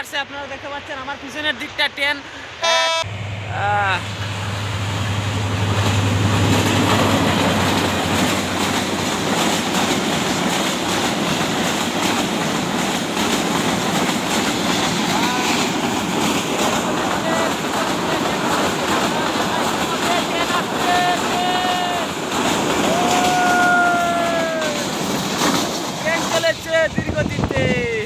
আসছে আপনারা দেখতে পাচ্ছেন আমার পিছনের দিকটা train. Train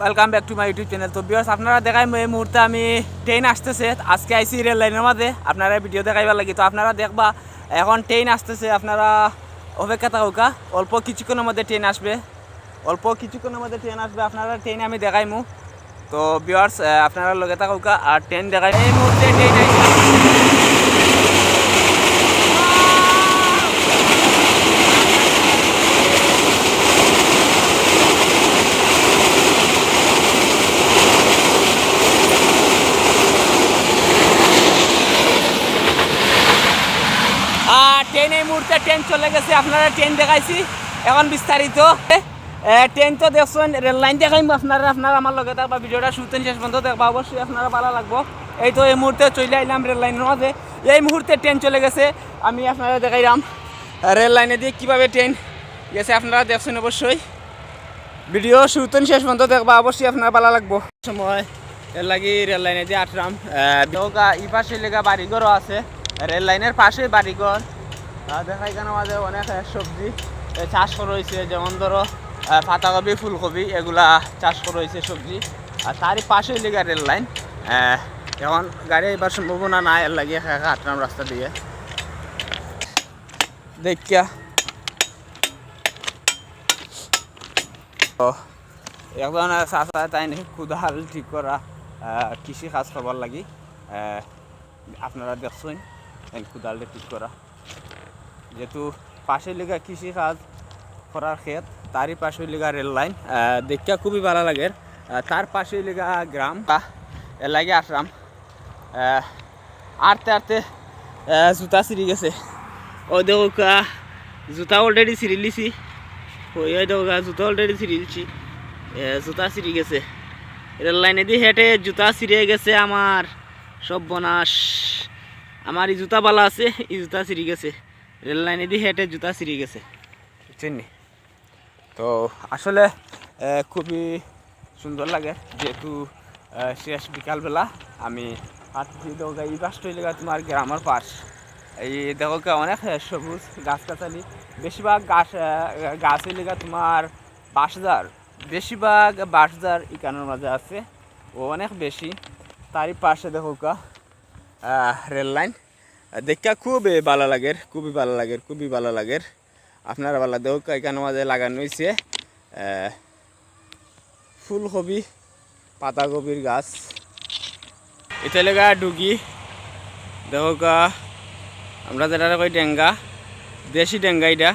welcome back to my YouTube channel তো বিয়ার্স আপনারা দেখাই এই মুহূর্তে আমি ট্রেন আসতেছে। আজকে আইসি রেল লাইনের মাঝে। আপনারা ভিডিও দেখাইবার লাগি। তো আপনারা দেখবা, এখন ট্রেন আসতেছে। আপনারা অপেক্ষা থাকুকা অল্প কিছুক্ষণের মধ্যে ট্রেন আসবে। অল্প কিছুক্ষণের মধ্যে ট্রেন আসবে। আপনারা ট্রেন আমি দেখাইমু। তো বিয়ার্স আপনারা লগে থাকুকা আর ট্রেন দেখাই এই মুহূর্তে ট্রেন আইসা আর ট্রেন এই মুহূর্তে ট্রেন চলে গেছে। আপনারা ট্রেন দেখাইছি। এখন বিস্তারিত। ট্রেন তো দেখছেন রেল লাইন দেখাইম আপনারা আপনারা আমার লগে থাকবা, ভিডিওটা শুনতেন শেষ পর্যন্ত দেখবা। অবশ্যই আপনারা ভালো লাগবো। এই তো এই মুহূর্তে চলে আইলাম রেল লাইনের মাঝে। এই মুহূর্তে ট্রেন চলে গেছে। আমি আপনারা দেখাইলাম রেল লাইনে দিয়ে কীভাবে ট্রেন গেছে আপনারা দেখছেন অবশ্যই। ভিডিও শুনতেন শেষ পর্যন্ত দেখবা, অবশ্যই আপনার ভালো লাগবো। সময়, এর লাগি রেল লাইনে দিয়ে দৌকা ই পাশে লেগা বাড়িঘরও আছে। রেল লাইনের পাশে বাড়িঘর। দেখা এখানে মাঝে অনেক সবজি চাষ করা হয়েছে, যেমন ধরো পাতাকপি, ফুলকপি, এগুলা চাষ করা হয়েছে সবজি। আর তারই পাশে লেগা রেল লাইন। এখন গাড়ি এবার সম্ভাবনা নাই, এর লাগিয়ে হাঁটলাম রাস্তা দিয়ে। দেখিয়া। একজন চাচা তাই কুদাল ঠিক করা কৃষি কাজ করবার লাগি। আপনারা দেখছেন কুদালটা ঠিক করা। যেহেতু পাশে লেগা কৃষি কাজ করার ক্ষেত তারই পাশে লেগা রেল লাইন দেখিয়া খুবই ভালো লাগে। তার পাশে লেগা গ্রাম এর লাগে আসলাম আহ, আটতে আটতে জুতা ছিঁড়ি গেছে। ও দেখো জুতা অলরেডি ছিঁড়ি লিছি। ওই ওই দেখো জুতা অলরেডি ছিঁড়ি লিছি। জুতা ছিঁড়ি গেছে। রেল লাইনে দিয়ে হেঁটে জুতা ছিঁড়ে গেছে আমার। সব বনাস আমার এই জুতা বালা আছে এই জুতা ছিঁড়ি গেছে। রেল লাইনে দিয়ে হেঁটে জুতা ছিঁড়ে গেছে। বুঝছেন নি? তো আসলে খুবই সুন্দর লাগে। যেহেতু শেষ বিকালবেলা আমি হাঁটছি দেখো এই পাশটা লেগা তোমার গ্রামের পাশ। এই দেখো অনেক সবুজ গাছগাছালি। বেশিরভাগ গাছ গাছ লেগা তোমার বাঁশদার বেশিরভাগ বাঁশদার ইকানোর মাঝে আছে, ও অনেক বেশি। তারই পাশে দেখো রেল লাইন দেখা খুব ভালো লাগের, খুবই ভালো লাগের, খুবই ভালো লাগের। আপনার ভালো দেখো এখানে মাঝে লাগানো হয়েছে ফুলকপি, পাতাকপির গাছ। এটা লেগা ডুগি দেখো আমরা যেটা কই ডেঙ্গা, দেশি ডেঙ্গা এটা।